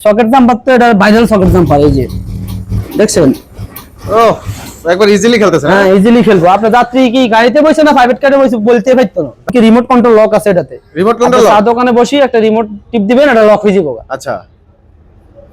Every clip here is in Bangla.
সকেট জাম্পার তো এটা ভাইরাল সকেট জাম্পার এই যে। দেখছেন? ও একবার ইজিলি খেলতেছে হ্যাঁ? ইজিলি খেলব। আপনার যাত্রী কি গাড়িতে বসে না প্রাইভেট কারে বসে বলতে পারতো না? কি রিমোট কন্ট্রোল লক আছে এটাতে? রিমোট কন্ট্রোল চা দোকানে বসি একটা রিমোট টিপ দিবেন এটা লক হয়ে যাব আচ্ছা।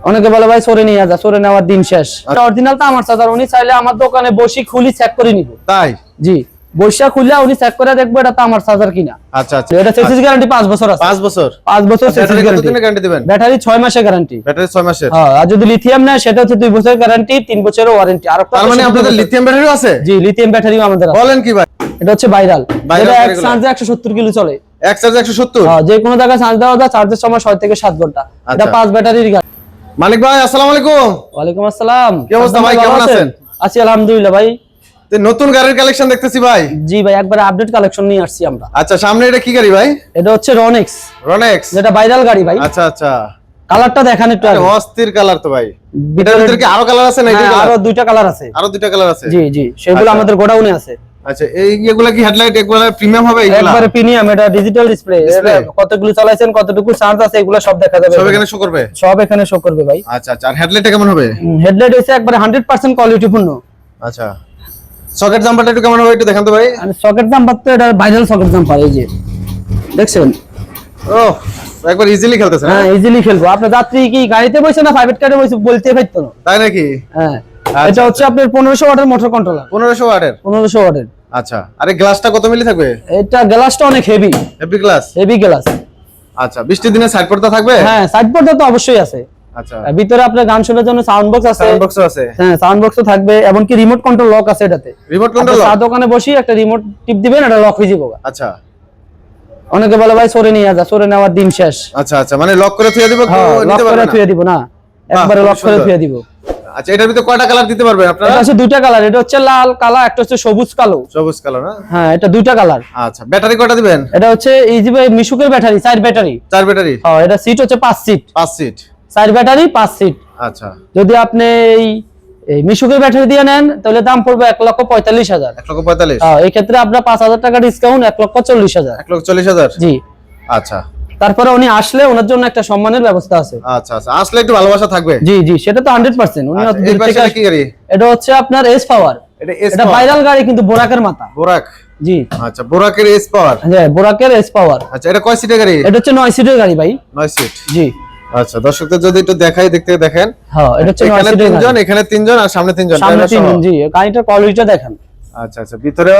অনেকে বলে ভাই সরে নিয়ে যা সরে নেওয়ার দিন শেষ। আচ্ছা। অরিজিনাল তো আমার চাচার উনি চাইলে আমার দোকানে বসি খুলি চেক করে নিব। তাই? জি। বসিয়া খুললে উনি চেক করে দেখব এটা তো আমার চাচার কিনা। আচ্ছা আচ্ছা। এটা সেসিস গ্যারান্টি পাঁচ বছর আছে। বছর? বছর গ্যারান্টি কতদিনের গ্যারান্টি দিবেন? ব্যাটারি ছয় মাসের গ্যারান্টি ব্যাটারি মাসের? হ্যাঁ আর যদি লিথিয়াম নেয় সেটা হচ্ছে বছরের গ্যারান্টি বছরের ওয়ারেন্টি আর তার মানে আপনাদের লিথিয়াম ব্যাটারিও আছে? জি লিথিয়াম ব্যাটারিও আমাদের আছে। বলেন কি ভাই? এটা হচ্ছে ভাইরাল এটা এক। চার্জে একশো সত্তর কিলো চলে। এক চার্জ একশো সত্তর? হ্যাঁ, যে কোনো জায়গায় চার্জ দেওয়া যায় চার্জের সময় ছয় থেকে সাত ঘণ্টা। এটা আচ্ছা। পাঁচ ব্যাটারির গাড়ি মালিক ভাই আসসালামু আলাইকুম। ওয়ালাইকুম আসসালাম। কি অবস্থা ভাই, কেমন আছেন? আছি আলহামদুলিল্লাহ ভাই। নতুন গাড়ির কালেকশন দেখতেছি ভাই। জি ভাই একবার আপডেট কালেকশন নিয়ে আসছি আমরা। আচ্ছা সামনে এটা কি গাড়ি ভাই? এটা হচ্ছে রনেক্স রনেক্স যেটা ভাইরাল গাড়ি ভাই। আচ্ছা আচ্ছা। কালারটা দেখান একটু আগে। অস্থির কালার তো ভাই। এটার ভিতরে- কি আরও কালার আছে না হ্যাঁ, আরও দুইটা কালার আছে। আরও দুইটা কালার আছে? জি জি সেগুলো আচ্ছা। আমাদের গোডাউনে আছে। আচ্ছা এই এগুলা কি হেডলাইট এগুলা প্রিমিয়াম হবে এগুলা? একবারে প্রিমিয়াম এটা ডিজিটাল ডিসপ্লে কতগুলো চালাইছেন কতটুকু চার্জ আছে এগুলো সব দেখা যাবে সব এখানে। শো করবে? সব এখানে শো করবে ভাই। আচ্ছা আচ্ছা আর হেডলাইটটা কেমন হবে? হেডলাইট হচ্ছে একবারে হান্ড্রেড পার্সেন্ট কোয়ালিটি পূর্ণ। আচ্ছা। সকেট জাম্পারটা একটু কেমন হবে একটু দেখান তো ভাই। আর সকেট জাম্পার তো এটা ভাইরাল সকেট জাম্পার এই যে। দেখছেন? ও একবার ইজিলি খেলতেছে হ্যাঁ ইজিলি খেলব। আপনার যাত্রী কি গাড়িতে বসে না প্রাইভেট কারে বসে বলতে পারতো না? তাই নাকি? হ্যাঁ। আচ্ছা, এটা হচ্ছে আপনার পনেরোশো ওয়াটের মোটর কন্ট্রোলার পনেরোশো ওয়াটের? পনেরোশো ওয়াটের। আচ্ছা আরে গ্লাসটা কত মিলি থাকবে? এটা গ্লাসটা অনেক heavy heavy glass heavy glass আচ্ছা বৃষ্টির দিনে সাইড পর্দা থাকবে? হ্যাঁ সাইড পর্দা তো অবশ্যই আছে। আচ্ছা ভিতরে আপনার গান শোনার জন্য সাউন্ড বক্স আছে। সাউন্ড বক্সও আছে। হ্যাঁ সাউন্ড বক্সও থাকবে এমনকি রিমোট কন্ট্রোল লক আছে এটাতে। রিমোট কন্ট্রোল চা দোকানে বসি একটা রিমোট টিপ দিবেন এটা লক হয়ে যাব আচ্ছা। অনেকে বলে ভাই সরে নিয়ে যা সরে নেওয়ার দিন শেষ। আচ্ছা আচ্ছা মানে লক করে থুয়ে দিব হ্যাঁ লক নিতে করে পারবে না? থুয়ে দিব না। একবারে লক করে থুয়ে দিব। আচ্ছা এটার ভিতরে কয়টা কালার দিতে পারবেন আপনারা? এটা হচ্ছে দুইটা কালার এটা হচ্ছে লাল কালা একটা হচ্ছে সবুজ কালো। সবুজ কালার না? হ্যাঁ এটা দুইটা কালার আচ্ছা ব্যাটারি কয়টা দিবেন? এটা হচ্ছে এই যে মিশুকের ব্যাটারি চার ব্যাটারি। চার ব্যাটারি? হ্যাঁ এটা সিট হচ্ছে পাঁচ সিট পাঁচ সিট চার ব্যাটারি পাঁচ সিট। আচ্ছা। যদি আপনি এই এই মিশুকের ব্যাটারি দিয়ে নেন তাহলে দাম পড়বে এক লক্ষ পঁয়তাল্লিশ হাজার। এক লক্ষ পঁয়তাল্লিশ? হ্যাঁ, এই ক্ষেত্রে আপনার পাঁচ হাজার টাকা ডিসকাউন্ট এক লক্ষ চল্লিশ হাজার। এক লক্ষ চল্লিশ হাজার? জি। আচ্ছা। তারপরে উনি আসলে ওনার জন্য একটা সম্মানের ব্যবস্থা আছে। আচ্ছা আচ্ছা। আসলে একটু ভালোবাসা থাকবে? জি জি সেটা তো হান্ড্রেড পার্সেন্ট উনি আচ্ছা, অত দূর থেকে এটা কি গাড়ি? এটা হচ্ছে আপনার এস পাওয়ার এটা এস এটা ভাইরাল গাড়ি কিন্তু বোরাকের মাথা। বোরাক? জি। আচ্ছা বোরাকের এস পাওয়ার হ্যাঁ বোরাকের এস পাওয়ার আচ্ছা এটা কয় সিটের গাড়ি? এটা হচ্ছে নয় সিটের গাড়ি ভাই। নয় সিট জি। আচ্ছা দর্শকদের যদি একটু দেখাই দেখতে দেখেন। হ্যাঁ এটা হচ্ছে এখানে তিনজন এখানে তিনজন আর সামনে তিনজন সামনে তিনজন জি গাড়িটার কোয়ালিটিটা দেখেন। আচ্ছা আচ্ছা ভিতরে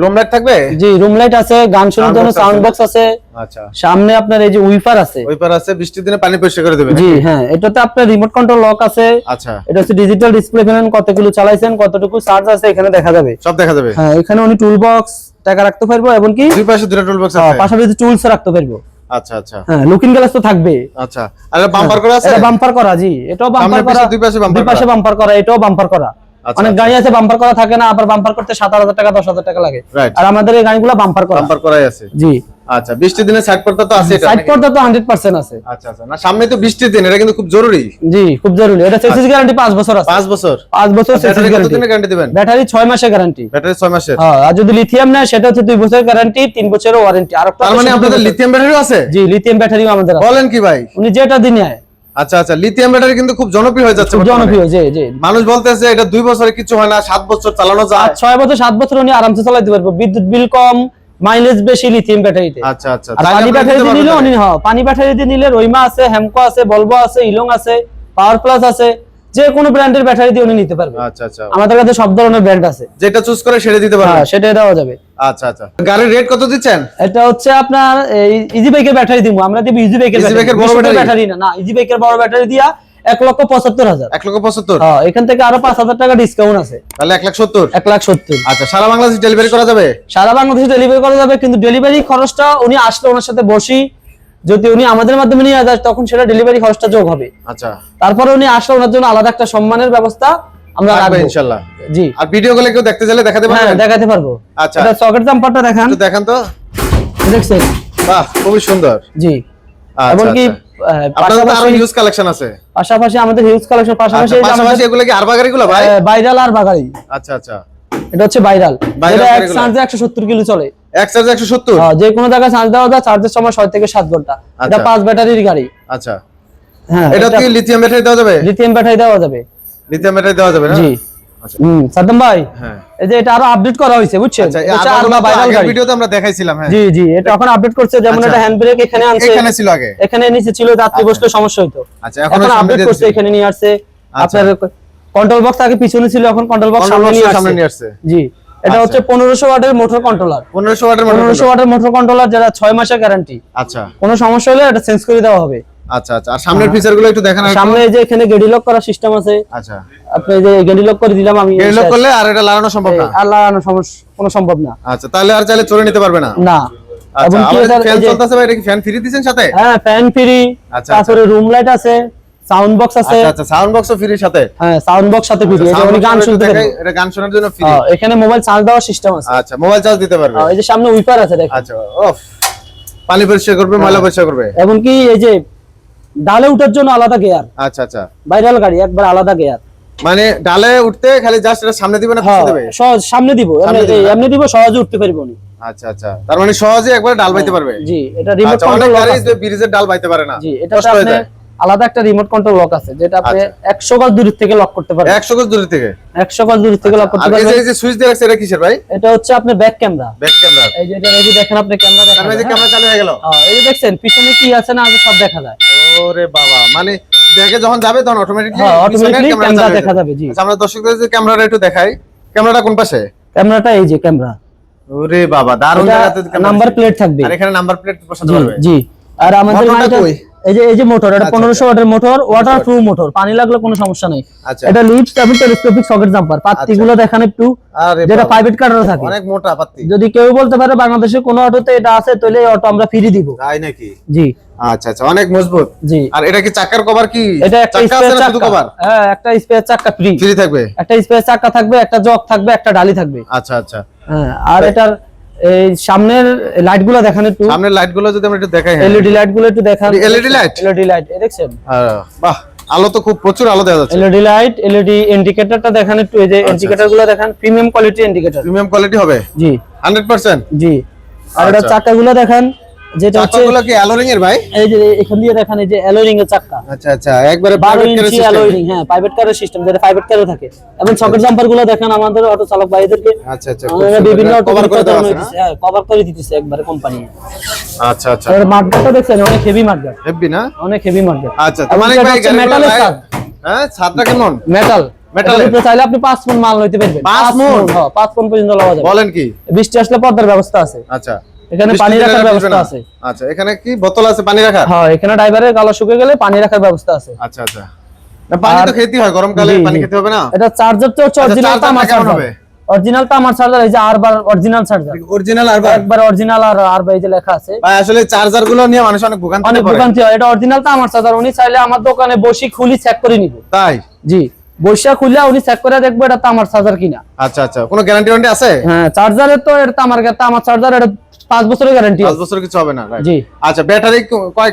লোম লাইট থাকবে? জি রুম লাইট আছে গান শোনার জন্য সাউন্ড বক্স আছে। আচ্ছা। সামনে আপনার এই যে উইফার আছে। আছে বৃষ্টির দিনে পানি পরিষ্কার করে দেবে জি হ্যাঁ এটাতে আপনার রিমোট কন্ট্রোল লক আছে। আচ্ছা। এটা হচ্ছে ডিজিটাল ডিসপ্লে ফ্যান কতগুলো চালাইছেন কতটুকু চার্জ আছে এখানে দেখা যাবে। সব দেখা যাবে? হ্যাঁ এখানে উনি টুল বক্স টাকা রাখতে পারব এবং কি? দুই পাশে দুটো টুল বক্স আছে পাশাপাশি টুলস রাখতে পারব। আচ্ছা আচ্ছা। হ্যাঁ লুকিং গ্লাস তো থাকবে। আচ্ছা আর বাম্পার করা আছে? বাম্পার করা জি। এটাও বাম্পার করা দুই পাশে bumper দুই পাশে বাম্পার করা এটাও বাম্পার করা। অনেক আচ্ছা। গাড়ি আছে বাম্পার করা থাকে না আবার বাম্পার করতে সাত হাজার টাকা দশ হাজার টাকা লাগে। আর আমাদের এই গাড়িগুলো বাম্পার করা। বাম্পার করাই আছে। জি। আচ্ছা বৃষ্টির দিনে সাইড পর্দা তো আছে সাইড পর্দা তো হান্ড্রেড পার্সেন্ট আছে। আচ্ছা আচ্ছা। না সামনে তো বৃষ্টির দিন এটা কিন্তু খুব জরুরি। জি খুব জরুরি। এটা সেসিস গ্যারান্টি পাঁচ বছর আছে। পাঁচ বছর? বছর সেসিস গ্যারান্টি কতদিনের গ্যারান্টি দিবেন? ব্যাটারি ছয় মাসের গ্যারান্টি ব্যাটারি ছয় মাসের? হ্যাঁ আর যদি লিথিয়াম নেয় সেটা হচ্ছে দুই বছরের গ্যারান্টি তিন বছরের ওয়ারেন্টি আর তার মানে আপনাদের লিথিয়াম ব্যাটারিও আছে? জি লিথিয়াম ব্যাটারিও আমাদের আছে। বলেন কি ভাই? উনি যেটা দিন নেয় আচ্ছা আচ্ছা লিথিয়াম ব্যাটারি কিন্তু খুব জনপ্রিয় হয়ে যাচ্ছে জনপ্রিয় জি জি। মানুষ বলতেছে এটা দুই বছরে কিছু হয় না সাত বছর চালানো যায়। ছয় বছর সাত বছর উনি আরামসে চালাতে পারব। বিদ্যুৎ বিল কম মাইলেজ বেশি লিথিয়াম ব্যাটারিতে আচ্ছা আচ্ছা পানি ব্যাটারি দিয়ে নিলে উনি হ্যাঁ পানি ব্যাটারি দিয়ে নিলে রইমা আছে হেমকো আছে বলব আছে ইলং আছে পাওয়ার প্লাস আছে। যে কোনো ব্র্যান্ডের ব্যাটারি দিয়ে উনি নিতে পারবে। আচ্ছা আচ্ছা। আমাদের কাছে সব ধরনের ব্র্যান্ড আছে। যেটা চুজ করে সেটা দিতে পারবে। হ্যাঁ সেটাই দেওয়া যাবে। আচ্ছা আচ্ছা। গাড়ির রেট কত দিচ্ছেন? এটা হচ্ছে আপনার ইজি বাইকের ব্যাটারি দিব। আমরা দিব ইজি বাইকের bike এর বড় ব্যাটারি না না ইজি বাইকের বড় ব্যাটারি দিয়া এক লক্ষ পঁচাত্তর হাজার। এক লক্ষ পঁচাত্তর? হ্যাঁ এখান থেকে আরও পাঁচ হাজার টাকা ডিসকাউন্ট আছে। তাহলে এক লাখ সত্তর? এক লাখ সত্তর। আচ্ছা সারা বাংলাদেশ ডেলিভারি করা যাবে? সারা বাংলাদেশে ডেলিভারি করা যাবে কিন্তু ডেলিভারি খরচটা উনি আসলে ওনার সাথে বসি। যদি উনি আমাদের মাধ্যমে নিয়ে যায় তখন সেটা ডেলিভারি খরচটা যোগ হবে। আচ্ছা। তারপরে উনি আসলে ওনার জন্য আলাদা একটা সম্মানের ব্যবস্থা আমরা রাখব। ইনশাল্লাহ। জি। আর ভিডিও গুলো কেউ দেখতে চাইলে দেখাতে হ্যাঁ দেখাতে পারব। আচ্ছা। এটা সকেট জাম্পারটা দেখান। একটু দেখান তো। দেখছেন? বাহ খুবই সুন্দর। জি। আচ্ছা, এমনকি আচ্ছা। আপনাদের আরও পাশাপাশি ইউজ কালেকশন আছে। পাশাপাশি আমাদের হিউজ কালেকশন পাশাপাশি আচ্ছা পাশাপাশি এগুলো কি আরবা গাড়িগুলো ভাই? ভাইরাল আর বাগাড়ি আচ্ছা আচ্ছা। এটা হচ্ছে ভাইরাল এটা এক গাড়িগুলো। চার্জে একশো সত্তর কিলো চলে। এক চার্জ একশো সত্তর? হ্যাঁ, যে কোনো জায়গায় চার্জ দেওয়া যায় চার্জের সময় ছয় থেকে সাত ঘণ্টা। এটা আচ্ছা। পাঁচ ব্যাটারির গাড়ি। আচ্ছা। হ্যাঁ, এটা কি লিথিয়াম ব্যাটারি দেওয়া যাবে? লিথিয়াম ব্যাটারি দেওয়া যাবে। লিথিয়াম ব্যাটারি দেওয়া যাবে না? জি। আচ্ছা। হুম সাদ্দাম ভাই এই যে এটা আরও আপডেট করা হয়েছে বুঝছেন? আচ্ছা এটা আরবা ভাইরাল গাড়ি। ভিডিওতে আমরা দেখাইছিলাম হ্যাঁ। জি জি এটা এখন আপডেট করছে যেমন আচ্ছা। এটা হ্যান্ড ব্রেক এখানে আনছে। এখানে ছিল আগে। এখানে নিচে ছিল যাত্রী বসলে সমস্যা হতো আচ্ছা এখন আপডেট করছে এখানে নিয়ে আসছে। আচ্ছা। আপনার কন্ট্রোল বক্স আগে পিছনে ছিল এখন কন্ট্রোল বক্স সামনে নিয়ে আসছে। জি। এটা আচ্ছা। হচ্ছে পনেরোশো ওয়াটের মোটর কন্ট্রোলার 1500 ওয়াটের মোটর পনেরোশো ওয়াটের মোটর কন্ট্রোলার যারা ছয় মাসের গ্যারান্টি আচ্ছা। কোনো সমস্যা হলে এটা চেঞ্জ করে দেওয়া হবে। আচ্ছা আচ্ছা। আর সামনের ফিচারগুলো একটু দেখান সামনে এই যে এখানে গেডি লক করার সিস্টেম আছে। আচ্ছা। আপনি যে গেডি লক করে দিলাম আমি এই লক করলে আর এটা লাগানো সম্ভব না? আর লাগানো সমস্যা কোনো সম্ভব না। আচ্ছা তাহলে আর চাইলে চলে নিতে পারবে না? না। আচ্ছা এবং কি আমাদের ফ্যান চলতেছে ভাই এটা কি ফ্যান ফ্রি দিবেন সাথে? হ্যাঁ ফ্যান ফ্রি আচ্ছা, তারপরে রুম লাইট আছে। সাউন্ড বক্স আছে। আচ্ছা আচ্ছা সাউন্ড বক্সও ফ্রি সাথে? হ্যাঁ সাউন্ড বক্স সাথে ফ্রি এটা Sound উনি গান শুনতে পারবে এটা গান শোনার জন্য ফ্রি হ্যাঁ, এখানে মোবাইল চার্জ দেওয়ার সিস্টেম আছে। আচ্ছা মোবাইল চার্জ দিতে পারবে। হ্যাঁ, এই যে সামনে উইপার আছে দেখেন। আচ্ছা অফ পানি পরিষ্কার করবে ময়লা পরিষ্কার করবে। এমনকি এই যে ডালে উঠার জন্য আলাদা গিয়ার আচ্ছা আচ্ছা। ভাইরাল গাড়ি একবার আলাদা গিয়ার মানে ডালে উঠতে খালি জাস্ট এটা সামনে দিবে না হ্যাঁ পিছনে দেবে? সহজ সামনে দিব। এমনি- দিবে সহজে উঠতে পারব নি। আচ্ছা আচ্ছা। তার মানে সহজে একবার ডাল বাইতে পারবে? জি এটা রিমোট আচ্ছা কন্ট্রোল গাড়ি যে ব্রিজের ডাল বাইতে পারে না। জি এটা আপনি আলাদা একটা রিমোট কন্ট্রোল লক আছে যেটা আপনি আচ্ছা। 100 গজ দূর থেকে লক করতে পারবেন। 100 গজ দূর থেকে? 100 গজ দূর থেকে লক করতে আর এই যে পারবেন। এই যে সুইচ রাখছে এটা কিসের ভাই? এটা হচ্ছে আপনার ব্যাক ক্যামেরা ব্যাক ক্যামেরা এই যে এটা এই যে দেখেন আপনি ক্যামেরা তার দেখা মানে যে? ক্যামেরা চালু হয়ে গেল। হ্যাঁ, এই যে দেখছেন পিছনে কি আছে না আছে সব দেখা যায়। ওরে বাবা মানে দেখে যখন যাবে তখন অটোমেটিকলি হ্যাঁ, automatically ক্যামেরা দেখা যাবে, জি। আমরা দর্শকদের যে ক্যামেরাটা একটু দেখাই। ক্যামেরাটা কোন পাশে? ক্যামেরাটা এই যে ক্যামেরা ওরে বাবা দারুণ জায়গাতে নাম্বার প্লেট থাকবে। আর এখানে নাম্বার প্লেট বসাতে পারবে? জি। আর আমাদের কই? এই যে এই যে মোটর এটা আচ্ছা, পনেরোশো ওয়াটের মোটর ওয়াটার প্রুফ মোটর পানি লাগলে কোনো সমস্যা নেই। আচ্ছা। এটা এবং টেলিস্কোপিক সকেট জাম্পার দেখেন একটু যেটা প্রাইভেট থাকে। অনেক মোটা যদি কেউ বলতে পারে বাংলাদেশে কোনো অটোতে এটা আছে তাহলে অটো আমরা ফ্রি দিব। তাই নাকি? জি। আচ্ছা আচ্ছা অনেক মজবুত। জি। আর এটা কি চাকার কভার কি? এটা একটা স্পেয়ার চাকা? কভার হ্যাঁ একটা স্পেয়ার চাকা ফ্রি ফ্রি থাকবে? একটা স্পেয়ার চাকা থাকবে একটা জগ থাকবে একটা ডালি থাকবে। আচ্ছা আচ্ছা। হ্যাঁ আর এটার এই সামনের লাইটগুলো দেখান একটু। সামনের লাইটগুলো যদি আমরা একটু দেখাই হ্যাঁ। এলইডি লাইটগুলো একটু দেখান। এলইডি লাইট এলইডি লাইট দেখছেন? আহ, বাহ আলো তো খুব প্রচুর আলো দেওয়া যাচ্ছে। এলইডি লাইট এলইডি ইন্ডিকেটরটা দেখান একটু এই যে ইন্ডিকেটরগুলো দেখান premium quality indicator premium quality হবে? জি। হান্ড্রেড পার্সেন্ট জি। আর এটা আচ্ছা। চাকাগুলো দেখান। যেটা হচ্ছে চাকাগুলো কি অ্যালোরিং এর ভাই? এই যে এখান দিয়ে দেখান এই যে অ্যালোরিং এর চাকা। আচ্ছা আচ্ছা একবারে ইঞ্চি। অ্যালোরিং হ্যাঁ প্রাইভেট কারের সিস্টেম যেটা প্রাইভেট কারে থাকে। এবং সকেট জাম্পারগুলো দেখেন আমাদের অটো চালক ভাইদেরকে আচ্ছা আচ্ছা বিভিন্ন cover করে দেওয়া আছে হ্যাঁ কভার করে দিতেছে একবারে কোম্পানি আচ্ছা আচ্ছা। আর মার্কেটটা দেখছেন অনেক হেভি মার্কেট হেভি না? অনেক হেভি মার্কেট আচ্ছা মানে ভাই মেটালের ছাদ হ্যাঁ ছাদটা কেমন? মেটাল মেটাল এর? চাইলে আপনি 5 মণ মাল লইতে পারবেন। পাঁচ পাঁচ মণ? হ্যাঁ 5 মণ পর্যন্ত লওয়া যাবে। বলেন কি? বৃষ্টি আসলে পর্দার ব্যবস্থা আছে। আচ্ছা। এখানে পানি রাখার ব্যবস্থা আছে। আচ্ছা এখানে কি বোতল আছে পানি রাখার? হ্যাঁ এখানে ড্রাইভারের গালা পানি রাখার ব্যবস্থা আছে। আচ্ছা আচ্ছা। না পানি তো খেতে হয় গরমকালে পানি খেতে হবে না? এটা চার্জার তো হচ্ছে অরিজিনাল charger টা তামার চার্জার? অরিজিনাল তামার চার্জার এই যে আর বার অরিজিনাল চার্জার অরিজিনাল আর একবার অরিজিনাল আর এই যে লেখা আছে। ভাই আসলে চার্জারগুলো নিয়ে মানুষ অনেক ভোগান্তি অনেক পড়ে ভোগান্তি হয়। এটা অরিজিনাল তামার চার্জার উনি চাইলে আমার দোকানে বসি খুলি চেক করে নিব। তাই? জি। বৈশা খুলে উনি চেক করে দেখব এটা তামার চার্জার কিনা। আচ্ছা আচ্ছা। কোনো গ্যারান্টি ওয়ারেন্টি আছে? হ্যাঁ চার্জারের তো এটা তামার তামার চার্জার এটা পাঁচ বছরের গ্যারান্টি পাঁচ বছর কিছু হবে না জি। আচ্ছা ব্যাটারি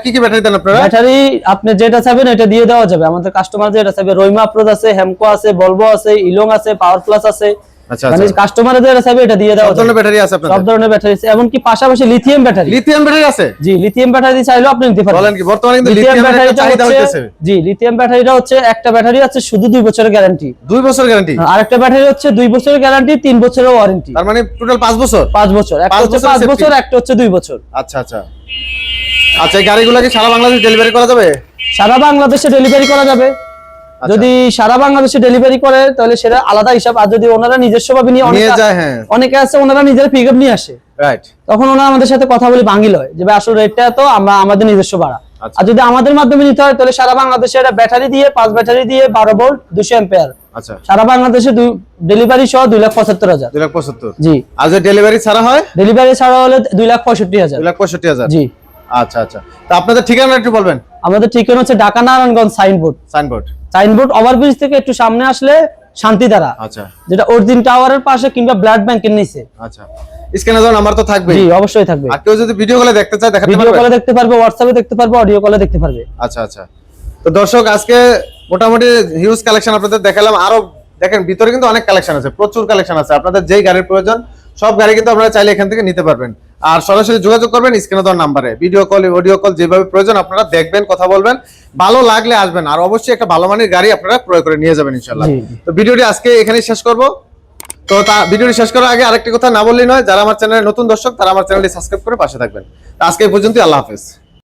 কি কি ব্যাটারি দেন আপনারা? ব্যাটারি আপনি যেটা চাইবেন এটা দিয়ে দেওয়া যাবে। আমাদের কাস্টমার যেটা চাইবে রইমা আপ্রোজ আছে হেমকো আছে বলব আছে ইলং আছে পাওয়ার প্লাস আছে। মানে যেটা চাইবে এটা দিয়ে দেওয়া ধরনের ব্যাটারি আছে সব ধরনের ব্যাটারি আছে এমনকি পাশাপাশি লিথিয়াম ব্যাটারি লিথিয়াম ব্যাটারি আছে? জি লিথিয়াম ব্যাটারি চাইলেও আপনি নিতে পারবেন। বলেন কি বর্তমানে কিন্তু লিথিয়াম লিথিয়াম ব্যাটারি চাহিদা হচ্ছে জি লিথিয়াম ব্যাটারিটা হচ্ছে একটা ব্যাটারি আছে শুধু দুই বছরের গ্যারান্টি দুই বছর গ্যারান্টি আর একটা ব্যাটারি হচ্ছে দুই বছরের গ্যারান্টি তিন বছরের ওয়ারেন্টি তার মানে টোটাল পাঁচ বছর? বছর। একটা হচ্ছে বছর একটা হচ্ছে দুই বছর। আচ্ছা আচ্ছা। আচ্ছা এই গাড়িগুলো কি সারা বাংলাদেশ ডেলিভারি করা যাবে? সারা বাংলাদেশে ডেলিভারি করা যাবে। যদি সারা বাংলাদেশে ডেলিভারি করে তাহলে সেটা আলাদা হিসাব। আর যদি ওনারা নিজস্ব ভাবে নিয়ে অনেকে হ্যাঁ। অনেকে আছে ওনারা নিজের পিক নিয়ে আসে। রাইট তখন ওনারা আমাদের সাথে কথা বলি বাঙ্গিল হয় যে ভাই আসলে রেটটা তো আমরা আমাদের নিজস্ব ভাড়া। আচ্ছা। আর যদি আমাদের মাধ্যমে নিতে হয় তাহলে সারা বাংলাদেশে এটা ব্যাটারি দিয়ে পাঁচ ব্যাটারি দিয়ে বারো ভোল্ট দুশো এম্পেয়ার আচ্ছা। সারা বাংলাদেশে ডেলিভারি সহ দুই লাখ পঁচাত্তর হাজার। দুই লাখ পঁচাত্তর। জি। আর যদি ডেলিভারি ছাড়া হয়? ডেলিভারি ছাড়া হলে দুই লাখ পঁয়ষট্টি হাজার। দুই লাখ পঁয়ষট্টি হাজার। জি। আচ্ছা আচ্ছা। তা আপনাদের ঠিকানা একটু বলবেন। আমাদের ঠিকানা হচ্ছে Dhaka Narayanganj signboard signboard signboard overbridge থেকে একটু সামনে আসলে শান্তিধারা আচ্ছা। যেটা অর্জিন টাওয়ারের পাশে কিংবা ব্লাড ব্যাংকের নিচে। আচ্ছা। স্ক্যানে যাওয়ার নাম্বার তো থাকবে জি অবশ্যই থাকবে। আর কেউ যদি ভিডিও কলে দেখতে চায় দেখাতে পারবে। ভিডিও কলে দেখতে পারবে হোয়াটসঅ্যাপে দেখতে পারবে অডিও কলে দেখতে পারবে। আচ্ছা আচ্ছা। তো দর্শক আজকে মোটামুটি হিউজ কালেকশন আপনাদের দেখালাম। আরও দেখেন ভিতরে কিন্তু অনেক কালেকশন আছে প্রচুর কালেকশন আছে। আপনাদের যেই গাড়ির প্রয়োজন সব গাড়ি কিন্তু আপনারা চাইলে এখান থেকে নিতে পারবেন। আর সরাসরি যোগাযোগ করবেন স্ক্রিনে দেওয়ার নাম্বারে। ভিডিও কল অডিও কল যেভাবে প্রয়োজন আপনারা দেখবেন কথা বলবেন। ভালো লাগলে আসবেন আর অবশ্যই একটা ভালো মানের গাড়ি আপনারা ক্রয় করে নিয়ে যাবেন ইনশাল্লাহ। তো ভিডিওটি আজকে এখানেই শেষ করব। তো তা ভিডিওটি শেষ করার আগে আরেকটি কথা না বললেই নয় যারা আমার চ্যানেলে নতুন দর্শক তারা আমার চ্যানেলটি সাবস্ক্রাইব করে পাশে থাকবেন। আজকে এই পর্যন্তই আল্লাহ হাফেজ।